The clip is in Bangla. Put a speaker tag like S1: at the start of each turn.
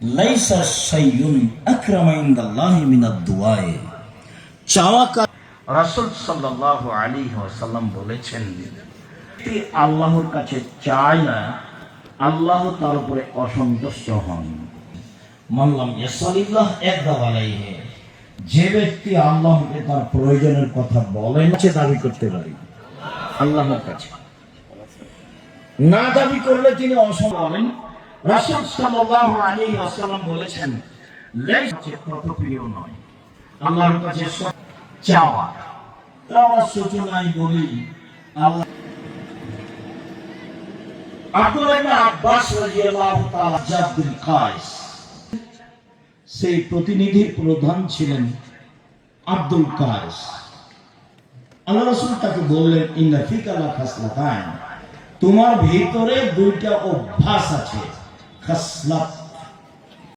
S1: লাইসা শাইউন আকরামা ইনদাল্লাহি মিনাদ দুআয়ে চাওয়া রাসূল সাল্লাল্লাহু আলাইহি ওয়াসাল্লাম বলেছেন ব্যক্তি আল্লাহর কাছে চায় না আল্লাহ তার উপরে অসন্তুষ্ট হন মানলাম ইয়াসালিল্লাহ একদাব আলাইহি যে ব্যক্তি আল্লাহকে তার প্রয়োজনের কথা বলেন সে দাবি করতে পারি আল্লাহর কাছে না দাবি করলে তিনি অসম বলেন রাসূল সাল্লাল্লাহু আলাইহি ওয়াসাল্লাম বলেছেন প্রিয় নয়, আল্লাহর কাছে চাওয়া। বলি, আল্লাহ আব্দুল্লাহ ইবনে আব্বাস রাদিয়াল্লাহু তাআলা কায়েস সেই প্রতিনিধির প্রধান ছিলেন আব্দুল কায়েস। আল্লাহ রাসূল তাকে বললেন, ইন্না ফিকা লা খাসলাতান তোমার ভিতরে দুইটা অভ্যাস আছে। خصلت